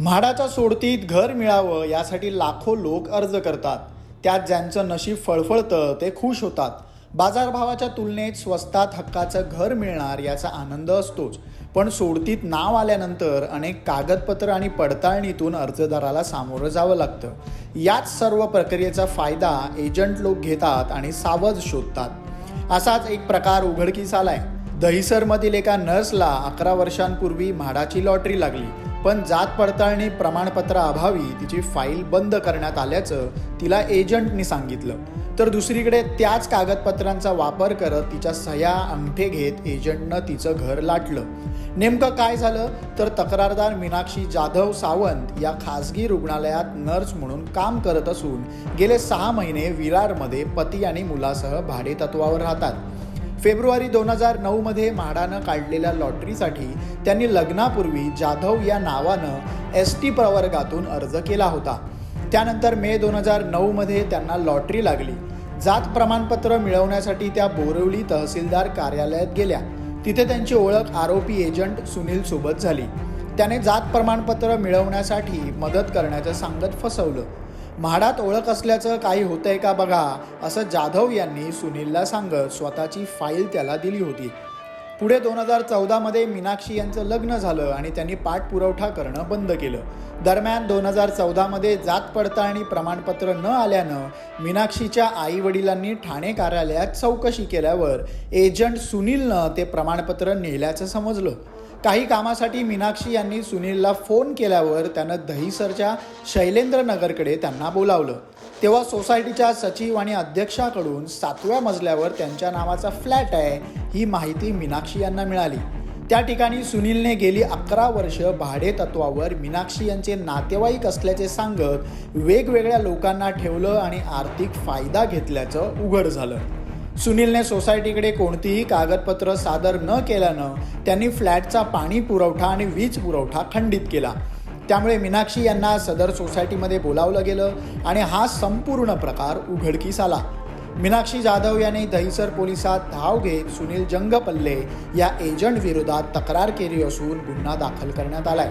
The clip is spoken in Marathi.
म्हाडाच्या सोडतीत घर मिळावं यासाठी लाखो लोक अर्ज करतात. त्यात ज्यांचं नशीब फळफळतं ते खुश होतात. बाजारभावाच्या तुलनेत स्वस्तात हक्काचं घर मिळणार याचा आनंद असतोच. पण सोडतीत नाव आल्यानंतर अनेक कागदपत्र आणि पडताळणीतून अर्जदाराला सामोरं जावं लागतं. याच सर्व प्रक्रियेचा फायदा एजंट लोक घेतात आणि सावध शोधतात. असाच एक प्रकार उघडकीस आलाय. दहिसरमधील एका नर्सला अकरा वर्षांपूर्वी म्हाडाची लॉटरी लागली. पण जात पडताळणी प्रमाणपत्राअभावी तिची फाईल बंद करण्यात आल्याचं तिला एजंटनी सांगितलं. तर दुसरीकडे त्याच कागदपत्रांचा वापर करत तिच्या सह्या अंगठे घेत एजंटनं तिचं घर लाटलं. नेमकं काय झालं? तर तक्रारदार मीनाक्षी जाधव सावंत या खासगी रुग्णालयात नर्स म्हणून काम करत असून गेले सहा महिने विरारमध्ये पती आणि मुलासह भाडेतत्वावर राहतात. फेब्रुवारी दोन हजार नऊमध्ये म्हाडानं काढलेल्या लॉटरीसाठी त्यांनी लग्नापूर्वी जाधव या नावानं एस टी प्रवर्गातून अर्ज केला होता. त्यानंतर मे दोन हजार नऊमध्ये त्यांना लॉटरी लागली. जात प्रमाणपत्र मिळवण्यासाठी त्या बोरिवली तहसीलदार कार्यालयात गेल्या. तिथे त्यांची ओळख आरोपी एजंट सुनील सोबत झाली. त्याने जात प्रमाणपत्र मिळवण्यासाठी मदत करण्याचं सांगत फसवलं. म्हाडात ओळख असल्याचं काही होतंय का बघा असं जाधव यांनी सुनीलला सांगत स्वतःची फाईल त्याला दिली होती. पुढे दोन हजार चौदामध्ये मीनाक्षी यांचं लग्न झालं आणि त्यांनी पाठपुरवठा करणं बंद केलं. दरम्यान दोन हजार चौदामध्ये जात पडताळणी प्रमाणपत्र न आल्यानं मीनाक्षीच्या आई वडिलांनी ठाणे कार्यालयात चौकशी केल्यावर एजंट सुनीलनं ते प्रमाणपत्र नेल्याचं समजलं. काही कामासाठी मीनाक्षी यांनी सुनीलला फोन केल्यावर त्यानं दहिसरच्या शैलेंद्र नगरकडे त्यांना बोलावलं. तेव्हा सोसायटीच्या सचिव आणि अध्यक्षाकडून सातव्या मजल्यावर त्यांच्या नावाचा फ्लॅट आहे ही माहिती मीनाक्षी यांना मिळाली. त्या ठिकाणी सुनीलने गेली अकरा वर्ष भाडे तत्वावर मीनाक्षी यांचे नातेवाईक असल्याचे सांगत वेगवेगळ्या लोकांना ठेवलं आणि आर्थिक फायदा घेतल्याचं उघड झालं. सुनीलने सोसायटीकडे कोणतीही कागदपत्र सादर न केल्यानं त्यांनी फ्लॅटचा पाणी पुरवठा आणि वीज पुरवठा खंडित केला. त्यामुळे मीनाक्षी यांना सदर सोसायटीमध्ये बोलावलं गेलं आणि हा संपूर्ण प्रकार उघडकीस आला. मीनाक्षी जाधव याने दहिसर पोलिसात धाव घेत सुनील जंगपल्ले या एजंट विरोधात तक्रार केली असून गुन्हा दाखल करण्यात आलाय.